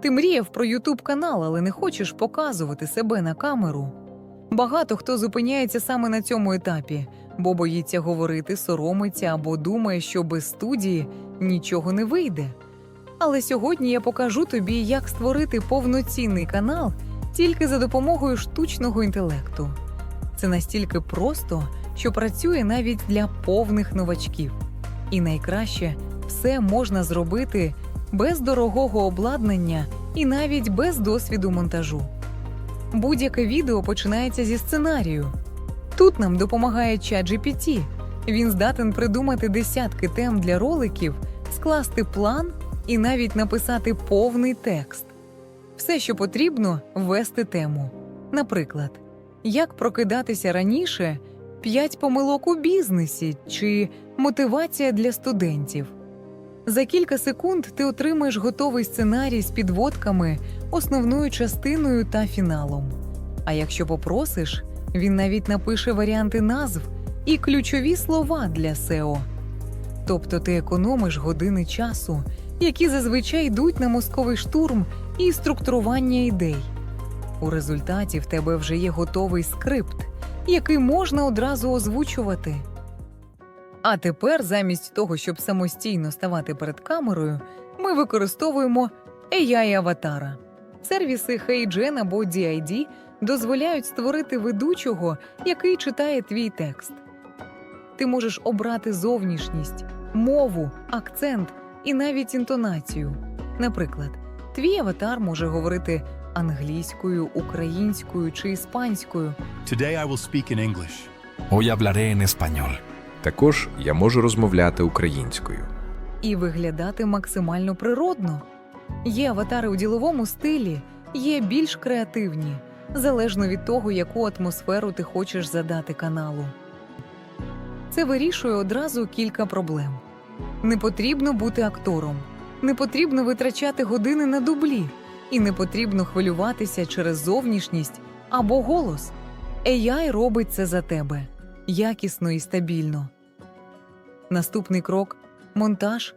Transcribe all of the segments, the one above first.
Ти мріяв про Ютуб канал, але не хочеш показувати себе на камеру. Багато хто зупиняється саме на цьому етапі, бо боїться говорити, соромиться або думає, що без студії нічого не вийде. Але сьогодні я покажу тобі, як створити повноцінний канал тільки за допомогою штучного інтелекту. Це настільки просто, що працює навіть для повних новачків. І найкраще все можна зробити без дорогого обладнання і навіть без досвіду монтажу. Будь-яке відео починається зі сценарію. Тут нам допомагає ChatGPT. Він здатен придумати десятки тем для роликів, скласти план і навіть написати повний текст. Все, що потрібно, ввести тему. Наприклад, як прокидатися раніше, 5 помилок у бізнесі чи мотивація для студентів. За кілька секунд ти отримаєш готовий сценарій з підводками, основною частиною та фіналом. А якщо попросиш, він навіть напише варіанти назв і ключові слова для SEO. Тобто ти економиш години часу, які зазвичай йдуть на мозковий штурм і структурування ідей. У результаті в тебе вже є готовий скрипт, який можна одразу озвучувати. А тепер, замість того, щоб самостійно ставати перед камерою, ми використовуємо AI аватара. Сервіси HeyGen або DID дозволяють створити ведучого, який читає твій текст. Ти можеш обрати зовнішність, мову, акцент і навіть інтонацію. Наприклад, твій аватар може говорити англійською, українською чи іспанською, Today I will speak in English. Hoy hablaré en español. Також я можу розмовляти українською. і виглядати максимально природно. Є аватари у діловому стилі, є більш креативні, залежно від того, яку атмосферу ти хочеш задати каналу. Це вирішує одразу кілька проблем. Не потрібно бути актором, не потрібно витрачати години на дублі, і не потрібно хвилюватися через зовнішність або голос. AI робить це за тебе якісно і стабільно. Наступний крок монтаж.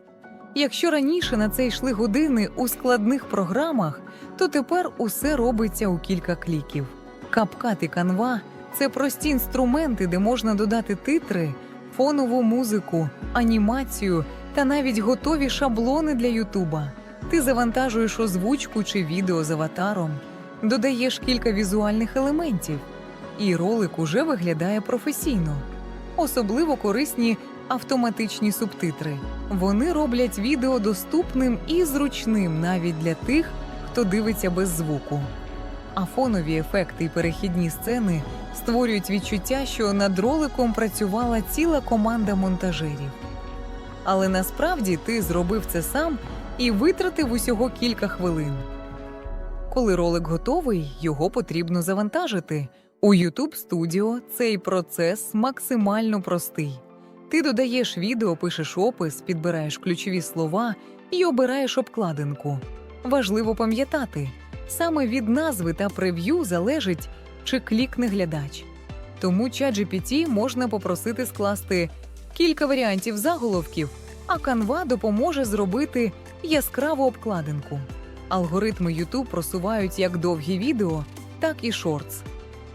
Якщо раніше на це йшли години у складних програмах, то тепер усе робиться у кілька кліків. І Canva – це прості інструменти, де можна додати титри, фонову музику, анімацію та навіть готові шаблони для Ютуба. Ти завантажуєш озвучку чи відео з аватаром, додаєш кілька візуальних елементів, і ролик уже виглядає професійно. Особливо корисні автоматичні субтитри. Вони роблять відео доступним і зручним навіть для тих, хто дивиться без звуку. А фонові ефекти і перехідні сцени створюють відчуття, що над роликом працювала ціла команда монтажерів. Але насправді ти зробив це сам і витратив усього кілька хвилин. Коли ролик готовий, його потрібно завантажити. У YouTube Studio цей процес максимально простий. Ти додаєш відео, пишеш опис, підбираєш ключові слова і обираєш обкладинку. Важливо пам'ятати, саме від назви та прев'ю залежить, чи клікне глядач. Тому ChatGPT можна попросити скласти кілька варіантів заголовків, а Canva допоможе зробити яскраву обкладинку. Алгоритми YouTube просувають як довгі відео, так і шортс.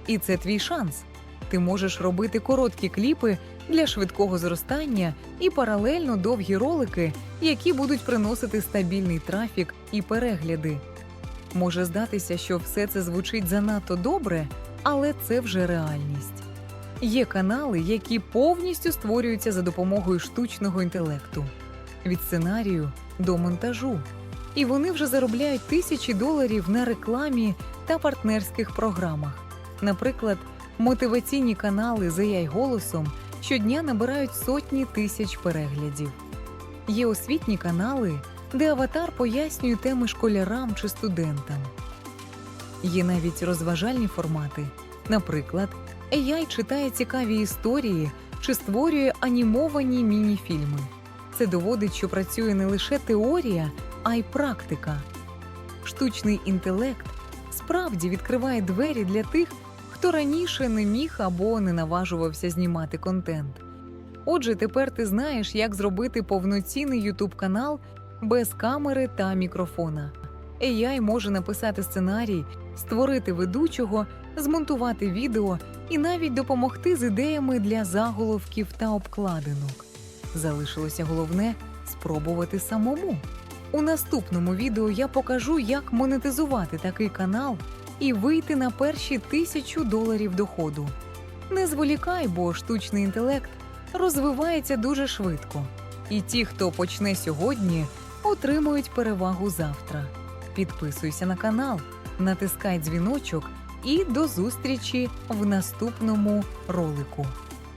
І це твій шанс. Ти можеш робити короткі кліпи для швидкого зростання і паралельно довгі ролики, які будуть приносити стабільний трафік і перегляди. Може здатися, що все це звучить занадто добре, але це вже реальність. Є канали, які повністю створюються за допомогою штучного інтелекту від сценарію до монтажу. І вони вже заробляють тисячі доларів на рекламі та партнерських програмах. Наприклад, мотиваційні канали з AI голосом щодня набирають сотні тисяч переглядів. Є освітні канали, де аватар пояснює теми школярам чи студентам. Є навіть розважальні формати. Наприклад, AI читає цікаві історії чи створює анімовані міні-фільми. Це доводить, що працює не лише теорія, а й практика. Штучний інтелект справді відкриває двері для тих, хто раніше не міг або не наважувався знімати контент. Отже, тепер ти знаєш, як зробити повноцінний YouTube канал без камери та мікрофона. AI може написати сценарій, створити ведучого, змонтувати відео і навіть допомогти з ідеями для заголовків та обкладинок. Залишилося головне спробувати самому. У наступному відео я покажу, як монетизувати такий канал і вийти на перші тисячу доларів доходу. Не зволікай, бо штучний інтелект розвивається дуже швидко. І ті, хто почне сьогодні, отримують перевагу завтра. Підписуйся на канал, натискай дзвіночок і до зустрічі в наступному ролику.